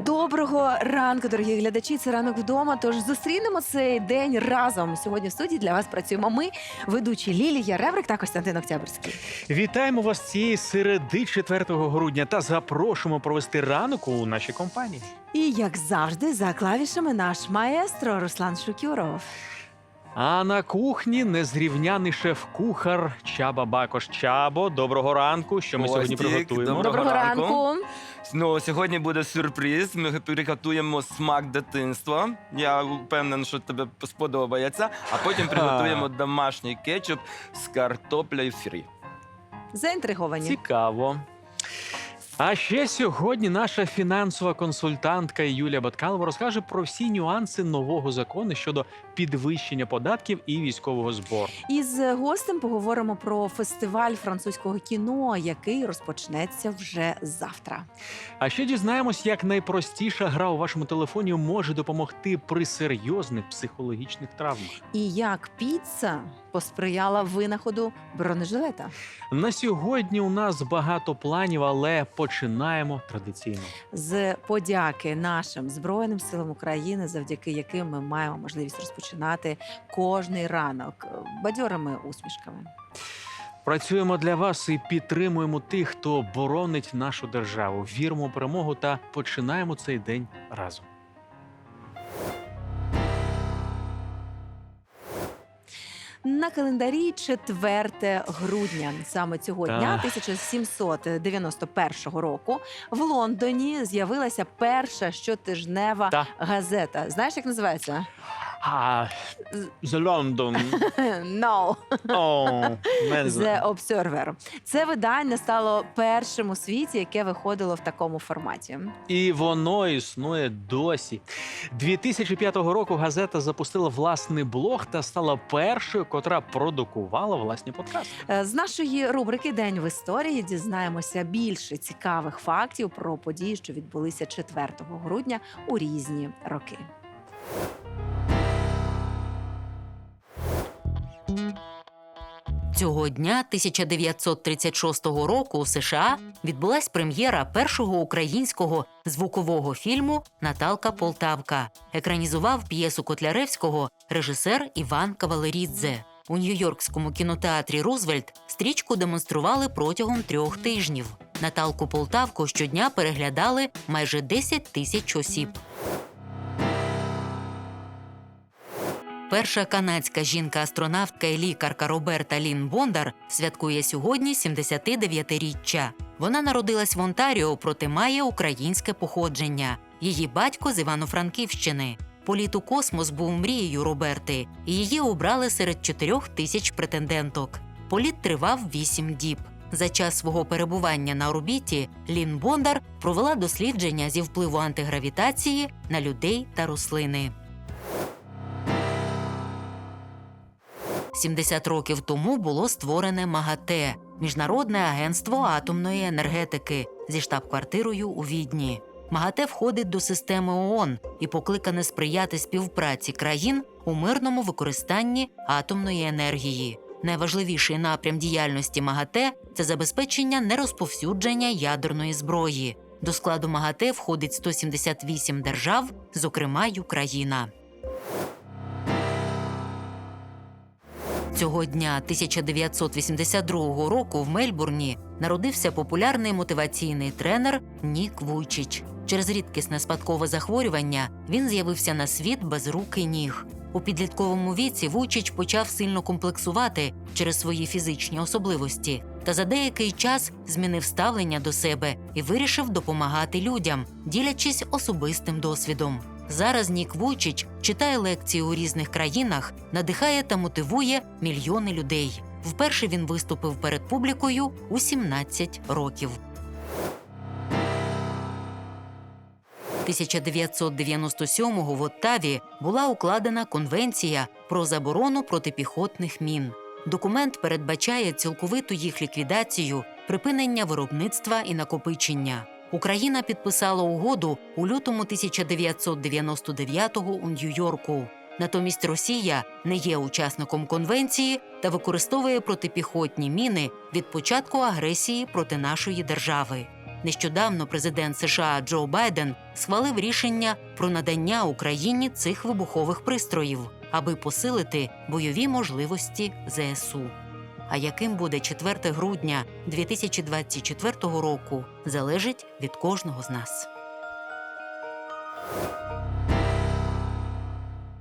Доброго ранку, дорогі глядачі. Це ранок вдома. Тож зустрінемо цей день разом. Сьогодні в студії для вас працюємо ми, ведучі Лілія Реврик та Костянтин Октябрьський. Вітаємо вас цієї середи 4 грудня та запрошуємо провести ранок у нашій компанії. І як завжди, за клавішами наш маестро Руслан Шукюров. А на кухні незрівняний шеф-кухар Чаба Бакош. Чабо, доброго ранку. Що ми сьогодні Костік, приготуємо? Доброго Доброго ранку. Ну, сьогодні буде сюрприз. Ми приготуємо смак дитинства. Я впевнений, що тебе сподобається. А потім приготуємо домашній кетчуп з картоплею фрі. Заінтриговані. Цікаво. А ще сьогодні наша фінансова консультантка Юлія Баткалова розкаже про всі нюанси нового закону щодо підвищення податків і військового збору. Із гостем поговоримо про фестиваль французького кіно, який розпочнеться вже завтра. А ще дізнаємось, як найпростіша гра у вашому телефоні може допомогти при серйозних психологічних травмах. І як піца посприяла винаходу бронежилета. На сьогодні у нас багато планів, але починаємо традиційно. з подяки нашим збройним силам України, завдяки яким ми маємо можливість розпочинати кожний ранок е, бадьорими усмішками. Працюємо для вас і підтримуємо тих, хто боронить нашу державу. Віримо у перемогу та починаємо цей день разом. На календарі 4 грудня. Саме цього дня, Так. 1791 року, в Лондоні з'явилася перша щотижнева Та. газета. Знаєш, як називається? А, The London. No. Мене The. Observer. Це видання стало першим у світі, яке виходило в такому форматі. І воно існує досі. 2005 року газета запустила власний блог та стала першою, котра продукувала власні подкасти. Е, З нашої рубрики День в історії дізнаємося більше цікавих фактів про події, що відбулися 4 грудня у різні роки. Цього дня 1936 року у США відбулась прем'єра першого українського звукового фільму Наталка Полтавка. Екранізував п'єсу Котляревського режисер Іван Кавалерідзе. У Нью-Йоркському кінотеатрі Рузвельт стрічку демонстрували протягом трьох тижнів. Наталку Полтавку щодня переглядали майже 10 тисяч осіб. Перша канадська жінка-астронавтка і лікарка Роберта Лін Бондар святкує сьогодні 79-річчя. Вона народилась в Онтаріо, проте має українське походження. Її батько з Івано-Франківщини. Політ у космос був мрією Роберти, і її обрали серед чотирьох тисяч претенденток. Політ тривав вісім діб. За час свого перебування на орбіті Лін Бондар провела дослідження зі впливу антигравітації на людей та рослини. 70 років тому було створене МАГАТЕ Міжнародне агентство атомної енергетики зі штаб-квартирою у Відні. МАГАТЕ входить до системи ООН і покликане сприяти співпраці країн у мирному використанні атомної енергії. Найважливіший напрям діяльності МАГАТЕ це забезпечення нерозповсюдження ядерної зброї. До складу МАГАТЕ входить 178 держав, зокрема й Україна. Цього дня 1982 року в Мельбурні народився популярний мотиваційний тренер Нік Вуйчич. Через рідкісне спадкове захворювання він з'явився на світ без рук і ніг. У підлітковому віці Вуйчич почав сильно комплексувати через свої фізичні особливості, та за деякий час змінив ставлення до себе і вирішив допомагати людям, ділячись особистим досвідом. Зараз Нік Вуйчич читає лекції у різних країнах, надихає та мотивує мільйони людей. Вперше він виступив перед публікою у 17 років. 1997-го в Оттаві була укладена конвенція про заборону протипіхотних мін. Документ передбачає цілковиту їх ліквідацію, припинення виробництва і накопичення. Україна підписала угоду у лютому 1999-го у Нью-Йорку. Натомість Росія не є учасником конвенції та використовує протипіхотні міни від початку агресії проти нашої держави. Нещодавно президент США Джо Байден схвалив рішення про надання Україні цих вибухових пристроїв, аби посилити бойові можливості ЗСУ. А яким буде 4 грудня 2024 року, залежить від кожного з нас.